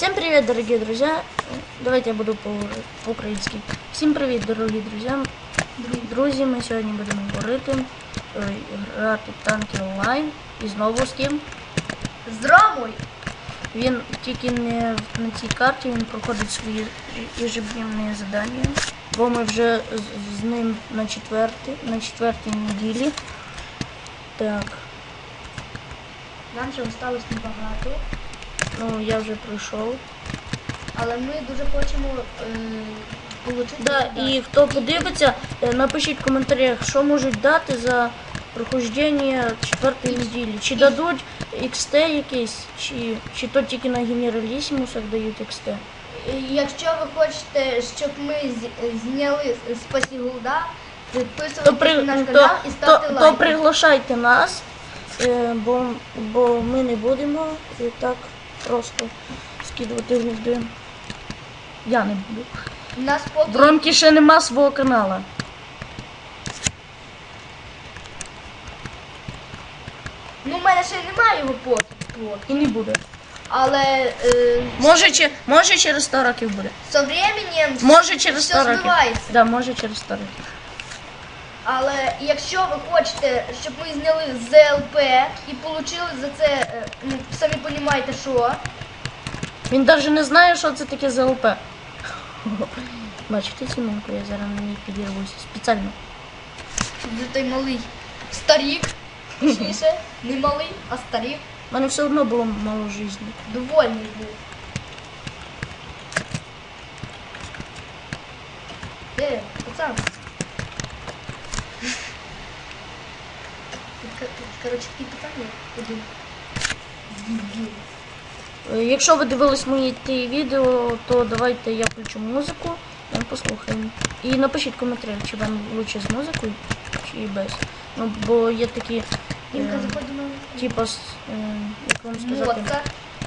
Всем привет, дорогие друзья! Давайте я буду по- по-українськи. Всім привіт, дорогі друзі! Ми сьогодні будемо говорити, е, грати в танки онлайн. І знову з ким. З Ромою. Він тільки не на цій карті, він проходить свої ежедневні завдання. Бо ми вже з, з ним на четвертій, на четвертій неділі. Так, Нам вже осталось небагато, ну я вже пройшов. але ми дуже хочемо е, отримати. Да, і хто подивиться, е, напишіть в коментарях, що можуть дати за прохождення четвертої неділі. Чи дадуть XT якийсь, чи, чи то тільки на генералісімусах дають XT. Якщо ви хочете, щоб ми з- зняли Спасі Голда, То, підписуйтесь при, на наш то, канал і то, ставте то лайки. приглашайте нас, е, бо, бо ми не будемо і так просто скидувати голди. Я не буду. У нас поки В Ромки ще нема свого канала. ну, в мене ще немає його поки. І не буде. Але е, Може, чи, може через 100 років буде. со временем Може через 100 все років. збивається. Да, може через 100 років. Але якщо ви хочете, щоб ми зняли ЗЛП і отримали за це, е, ну, самі розумієте, що. Він навіть не знає, що це таке ЗЛП. Бачите цю мамку, я зараз на ній підірвуся. Спеціально. Вже той малий старік, точніше, не малий, а старік, У мене все одно було мало життя. довольний був. Е, пацан. К- Коротше, такі питання один. Дебіл. Е, Якщо ви дивились мої ті відео, то давайте я включу музику, ми послухаємо. І напишіть коментарі, чи вам лучше з музикою, чи без. Ну, бо є такі, е, е, як вам сказати. Модка.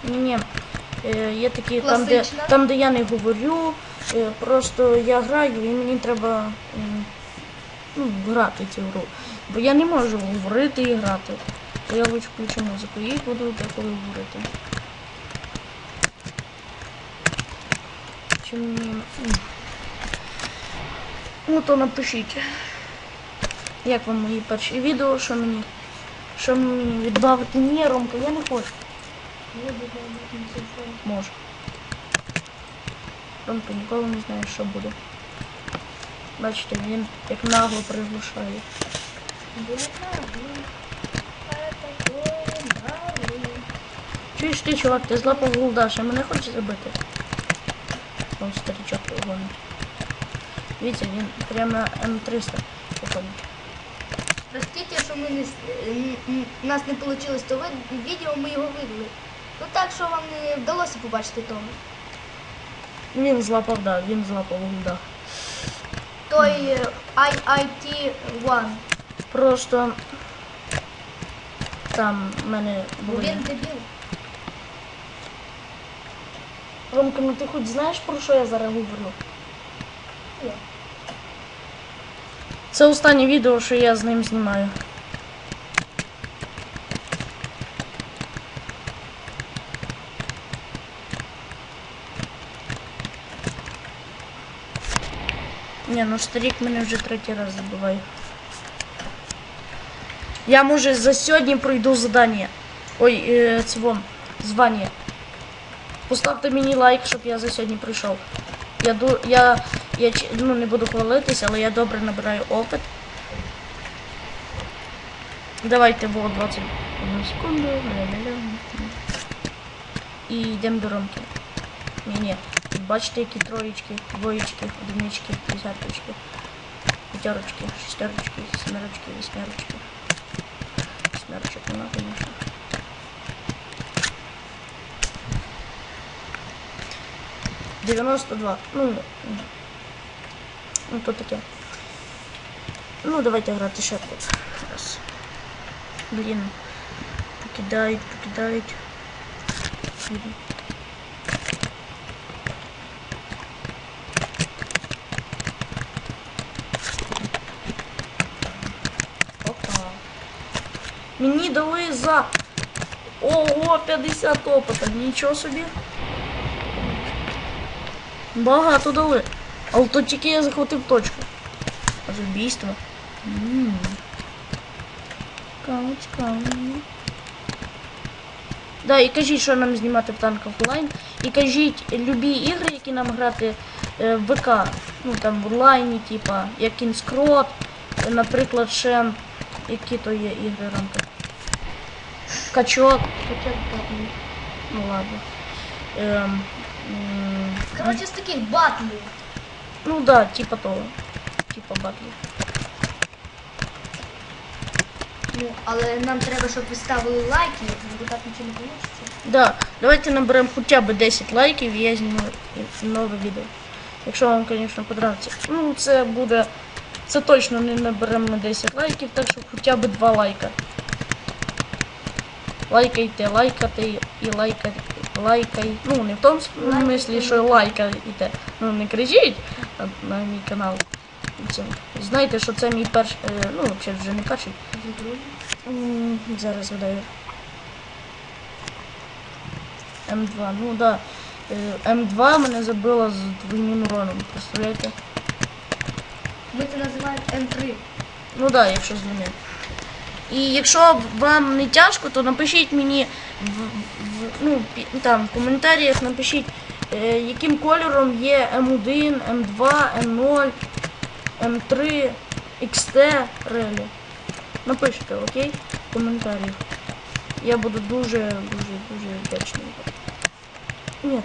Ні, е, є такі там де, там, де я не говорю, е, просто я граю і мені треба ну, грати цю гру. Бо я не можу говорити і грати. То я включу музику і буду деколи говорити. Чи мені. Ну то напишіть. Як вам мої перші відео, що мені. Що мені відбавити? Ні, Ромка, я не хочу. Може. Ромка ніколи не знає, що буде. Бачите, він як нагло приглушає. Чуєш ти, чувак, ти злапав голдаш, а мене хочеш забити? О, старичок погони. Видите, він прямо М300 походить. Простите, що ми не, у нас не вийшло то відео, ми його видали. Ну так, що вам не вдалося побачити тому. Він злапав, да, він злапав голда. Той е, IIT-1, Просто там в мене були. він дебіл. Ромка, ну ти хоч знаєш про що я зараз говорю? Ні. Це останнє відео, що я з ним знімаю. Ні, ну старик мене вже третій раз забиває. Я може за сьогодні пройду задання. Ой, е, це вон, звання. Поставте мені лайк, щоб я за сьогодні прийшов. Я я, я ну, не буду хвалитися, але я добре набираю опит. Давайте було 21 секунду. І йдемо до ромки. Ні-ні. Бачите, які троєчки, двоєчки, одинички, десяточки, п'ятерочки, шестерочки, семерочки, восьмерочки. Восьмерочок нема, конечно. 92. Ну, ну то таке. Ну, давайте грати ще тут. Раз. Блін. Покидають, покидають. Опа. Мені дали за... Ого, 50 опыта. ничего себе Багато дали. Але то тільки я захватив точку. А з убійства. М. Цікаво, цікаво. Да, і кажіть, що нам знімати в танках онлайн. І кажіть любі ігри, які нам грати е, в ВК. Ну там в онлайні, типа, як Кінскрот, е, наприклад, ще які то є ігри рамки. Качок. Ну. Ну ладно. Ем, м, Коротше, з таких батлів. ну да, типа того. Типа батлів. Ну, але нам треба, щоб ви ставили лайки, бо так нічого не вийде. Да, давайте наберемо хоча б 10 лайків і я зніму нове відео. Якщо вам, звісно, подобається. Ну, це буде. Це точно не наберемо на 10 лайків, так що хоча б 2 лайка. Лайкайте, лайкати і лайкайте, лайкай. Ну, не в тому смислі, що лайкайте. Ну не кричіть на, мій канал. Це, знаєте, що це мій перший. е, Ну, взагалі вже не перший. Зараз видаю. М2, ну да. Е, М2 мене забило з двойним уроном, представляєте? Ми це називаємо М3. Ну да, якщо з. І якщо вам не тяжко, то напишіть мені в, в, ну, там, в коментарях напишіть, е, яким кольором є М1, М2, М0, М3, XT релі. Напишіть, окей? В коментарях. Я буду дуже, дуже, дуже вдячний. Ні.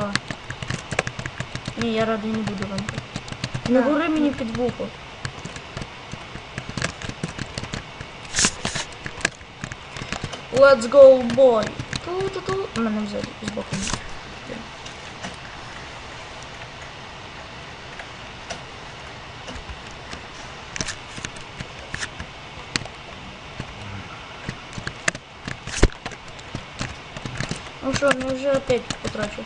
А. Ні, я радий не буду вам. Не говори мені під вухо. Let's go, boy. Ту-ту-ту. У мене взагалі з боку. Ну що, не вже опять потрачу.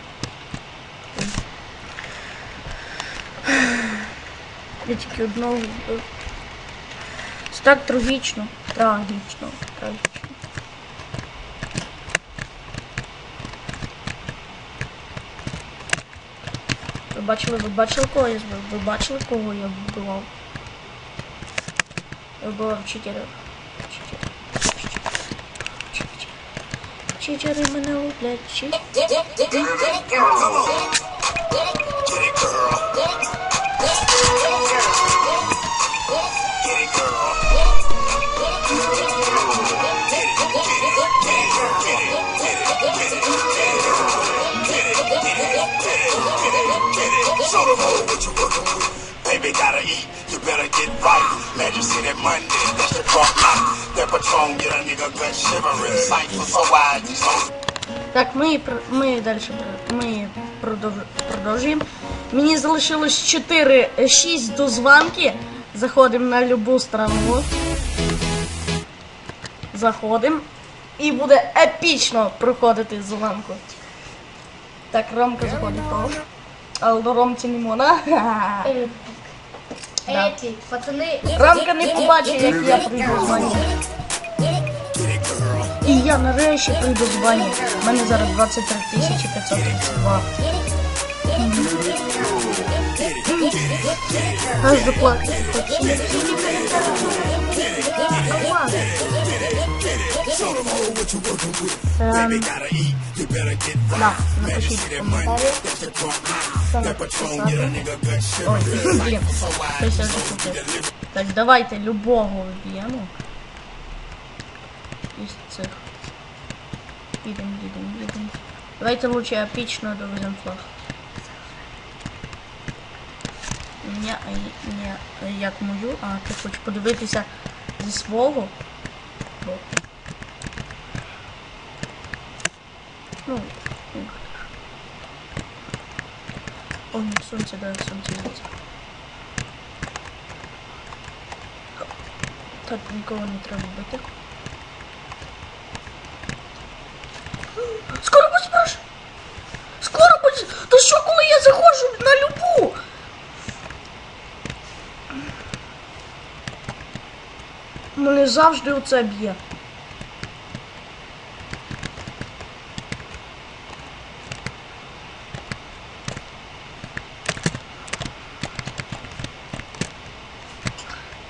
Я тільки одного вбив. Це так трагічно. Трагічно. Трагічно. бачили, ви бачили, кого я збив? Ви бачили, кого я вбивав? Я вбивав читерів. Читерів. Читерів. Читери мене люблять. Читери. Show Glad you see that Monday, that's your front line. That Patron, get a nigga gut shivering. Sight was so wide, these hoes Так, ми, ми далі ми продовжуємо. Мені залишилось 4, 6 дозванки. Заходимо на любу страну. Заходимо. І буде епічно проходити зеленку. Так, Ромка заходить того. Але Ромці не можна. Епік. Пацани, Ромка не побачить, як я прийду з бані. І я нарешті прийду з бані. У мене зараз 23 тисячі 532. Аж заплакати хочу. Ем, get right. Да. Так, давайте любого вб'ємо. Із цих. Їдем, їдем, їдем. Давайте лучше епічно довеземо флаг. Не, не як мою, а ти хочеш подивитися зі свого. Ну. О, сонце, да, сонце світить. Так, нікого не треба бити. мене завжди оце б'є.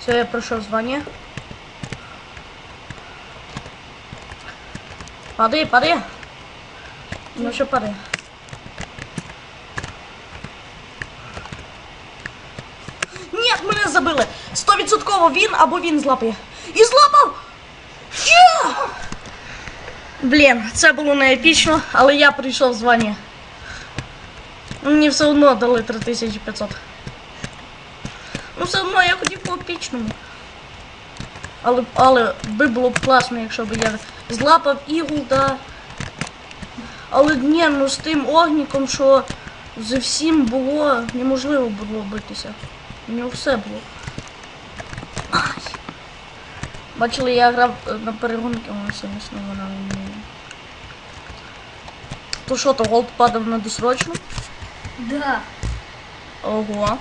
Все, я пройшов звання. Пади, пади. Ну що пади. Ні, мене забили! Стовідсотково він або він злапає. Блін, це було не епічно, але я прийшов звання. Мені все одно дали 3500. Ну все одно я хотів по епічному. Але, але би було б класно, якщо б я злапав ігл, да. Але ні, ну з тим огніком, що з всім було неможливо було битися. У нього все було. Ай. Бачили, я грав е, на перегонки, вона смішно вона мені. То що, то голд падав на досрочну? Да. Ого.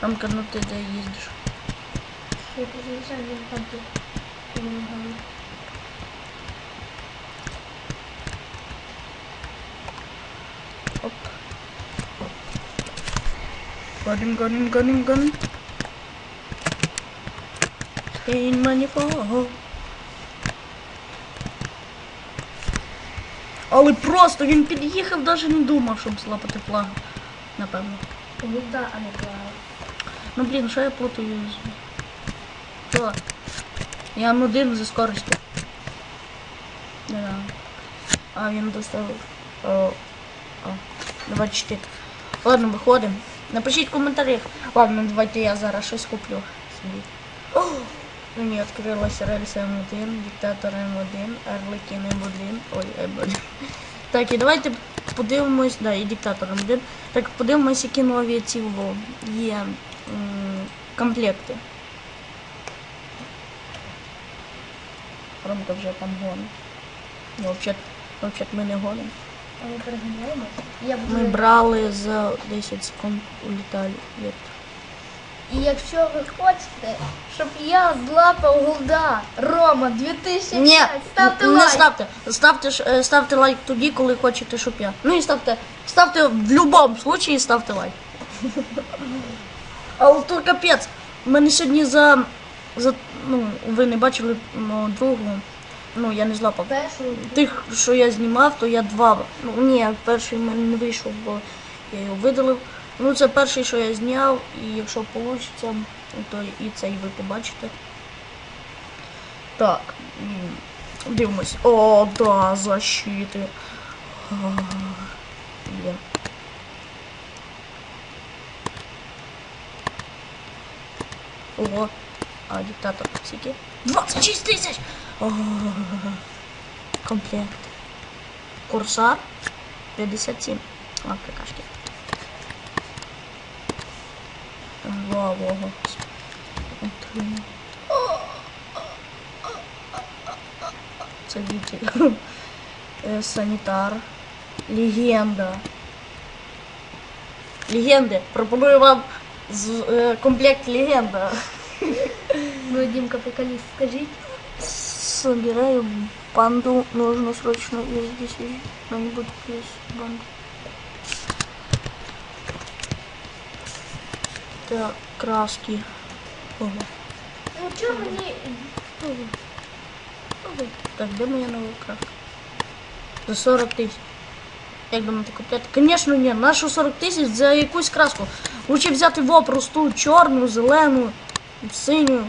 Там ну ти де їздиш. Я приїжджаю, він там тут. Помагаю. Оп. Гоним, гоним, гоним, гоним. In manifold. Але просто він під'їхав, навіть не думав, щоб злапати флагу. Напевно. Ну да, а не клава. Ну блін, що я плутаю. Що? Я М1 за скоростю. Да. А, він доставив. О, о, 24. Ладно, виходимо. Напишіть в коментарях. Ладно, давайте я зараз щось куплю собі. О, мені відкрилася рельса М1, диктатор М1, Арликін М1. Ой, М1. Так, і давайте подивимось, да, і диктатор М1. Так, подивимось, які нові ці є м, комплекти. Ромка вже там гонить. Ну, взагалі, взагалі ми не гонимо. А ми переганяємо? Ми брали за 10 секунд улітали. Є. І якщо ви хочете, щоб я злапав голда Рома 2005, Ні, ставте не лайк. ставте. Ставте, е, ставте лайк тоді, коли хочете, щоб я. Ну і ставте. Ставте в будь-якому случаї ставте лайк. Але то капець. Мене сьогодні за. за ну, ви не бачили ну, другу. Ну, я не злапав. Першу Тих, що я знімав, то я два. Ну ні, перший в мене не вийшов, бо я його видалив. Ну це перший, що я зняв, і якщо вийде, то і цей ви побачите. Так. м, Дивимось. О, да, защити. А, Блін. Ого. А, диктатор скільки? 26 тисяч! О, Комплект. Курсар 57. А, какашки. Вау, ого. Отримав. Це вітель. Е, Санітар. Легенда. Легенди. Пропоную вам з, е, комплект легенда. ну, Дімка приколіст, скажіть. Собираю банду. Нужно срочно из здесь кто-нибудь плюс банду. Так, краски. Ого. Ну чого мені. Ого. Ого. Так, де моя нова краска? За 40 тисяч. Як думаєте, купляти? Звісно, ні. Нашу 40 тисяч за якусь краску. Лучше взяти во просту, чорну, зелену, синю,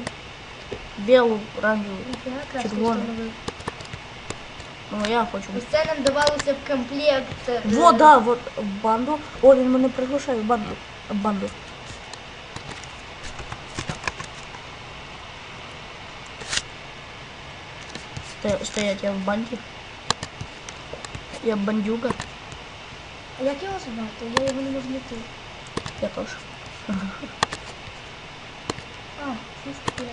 білу, оранжеву. Встановив. Ну, я хочу. Це нам давалося в комплект. е, Во, да, вот в банду. О, він мене приглашає в банду. В банду. Стоять, я в банді. Я бандюга. А як його звати? Я його не можу знайти. Я теж. А, 65.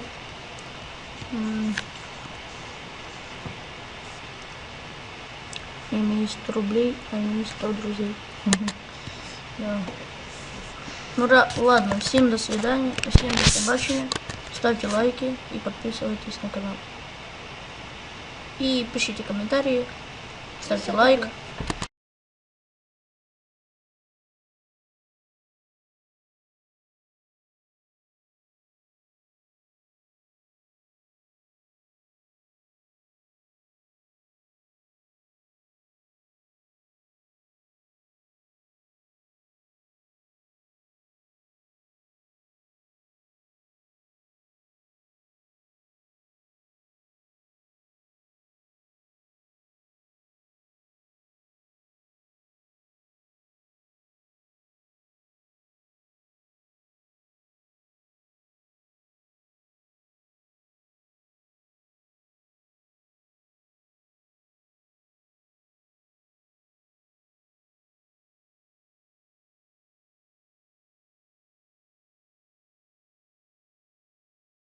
М. Имею 100 рублей, а имею 100 друзей. Да. Ну да, ладно, всем до свидания, всем до побачення. Ставьте лайки и подписывайтесь на канал. И пишите комментарии, ставьте лайк.